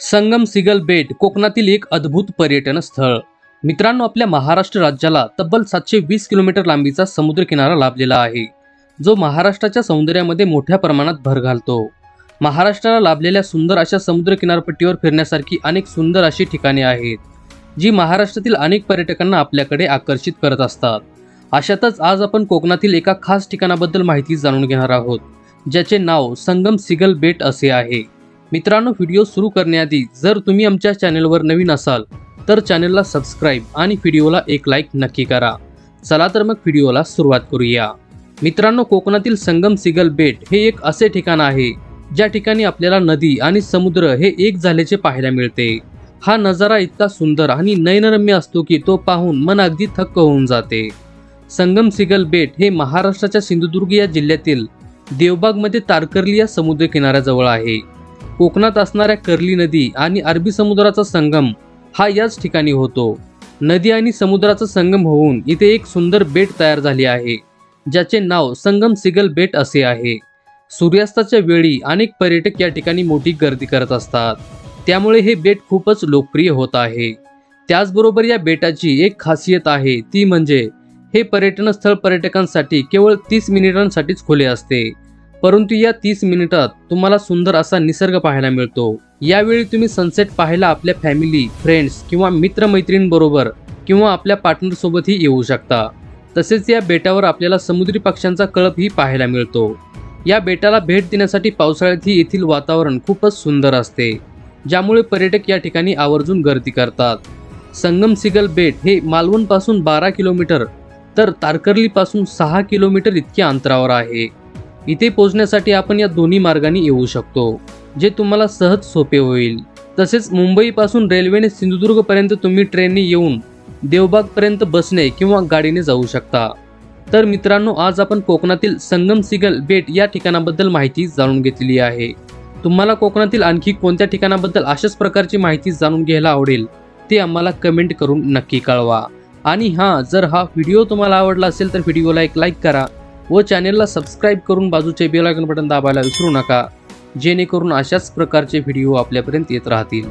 संगम सिगल बेट कोकणातील एक अद्भुत पर्यटन स्थळ. मित्रांनो आपल्या महाराष्ट्र राज्याला तब्बल सातशे वीस किलोमीटर लांबीचा समुद्रकिनारा लाभलेला आहे. जो महाराष्ट्राच्या सौंदर्यामध्ये मोठ्या प्रमाणात भर घालतो. महाराष्ट्राला लाभलेल्या सुंदर अशा समुद्र किनारपट्टीवर फिरण्यासारखी अनेक सुंदर अशी ठिकाणे आहेत जी महाराष्ट्रातील अनेक पर्यटकांना आपल्याकडे आकर्षित करत असतात. अशातच आज आपण कोकणातील एका खास ठिकाणाबद्दल माहिती जाणून घेणार आहोत ज्याचे नाव संगम सिगल बेट असे आहे. मित्रांनो व्हिडिओ सुरू करण्याआधी जर तुम्ही आमच्या चॅनलवर नवीन असाल तर चॅनलला सबस्क्राईब आणि व्हिडिओला एक लाईक नक्की करा. चला तर मग व्हिडिओला सुरुवात करूया. मित्रांनो कोकणातील संगम सिगल बेट हे एक असे ठिकाण आहे ज्या ठिकाणी आपल्याला नदी आणि समुद्र हे एक झाल्याचे पाहायला मिळते. हा नजारा इतका सुंदर आणि नयनरम्य असतो की तो पाहून मन अगदी थक्क होऊन जाते. संगम सिगल बेट हे महाराष्ट्राच्या सिंधुदुर्ग या जिल्ह्यातील देवबागमध्ये तारकर्ली या समुद्र किनाऱ्याजवळ आहे. कोकणात असणाऱ्या कर्ली नदी आणि अरबी समुद्राचा संगम हा याच ठिकाणी होतो. नदी आणि समुद्राचा संगम होऊन इथे एक सुंदर बेट तयार झाले आहे ज्याचे नाव संगम सिगल बेट असे आहे. सूर्यास्ताच्या वेळी अनेक पर्यटक या ठिकाणी मोठी गर्दी करत असतात. त्यामुळे हे बेट खूपच लोकप्रिय होत आहे. त्याचबरोबर या बेटाची एक खासियत आहे ती म्हणजे हे पर्यटन स्थळ पर्यटकांसाठी केवळ तीस मिनिटांसाठीच खुले असते. परंतु या तीस मिनिटात तुम्हाला सुंदर असा निसर्ग पाहायला मिळतो. यावेळी तुम्ही सनसेट पाहायला आपल्या फॅमिली फ्रेंड्स किंवा मित्रमैत्रीणबरोबर किंवा आपल्या पार्टनरसोबतही येऊ शकता. तसेच या बेटावर आपल्याला समुद्री पक्ष्यांचा कळपही पाहायला मिळतो. या बेटाला भेट देण्यासाठी पावसाळ्यातही येथील वातावरण खूपच सुंदर असते ज्यामुळे पर्यटक या ठिकाणी आवर्जून गर्दी करतात. संगम सिगल बेट हे मालवणपासून बारा किलोमीटर तर तारकर्लीपासून सहा किलोमीटर इतक्या अंतरावर आहे. इथे पोहोचण्यासाठी आपण या दोन्ही मार्गाने येऊ शकतो जे तुम्हाला सहज सोपे होईल. तसेच मुंबईपासून रेल्वेने सिंधुदुर्गपर्यंत तुम्ही ट्रेनने येऊन देवबागपर्यंत बसने किंवा गाडीने जाऊ शकता. तर मित्रांनो आज आपण कोकणातील संगम सिगल बेट या ठिकाणाबद्दल माहिती जाणून घेतली आहे. तुम्हाला कोकणातील आणखी कोणत्या ठिकाणाबद्दल अशाच प्रकारची माहिती जाणून घ्यायला आवडेल ते आम्हाला कमेंट करून नक्की कळवा. आणि हां जर हा व्हिडिओ तुम्हाला आवडला असेल तर व्हिडिओला एक लाईक करा व चॅनेलला सबस्क्राईब करून बाजूचे बेल आयकॉन बटन दाबायला विसरू नका जेणेकरून अशाच प्रकारचे व्हिडिओ आपल्यापर्यंत येत राहतील.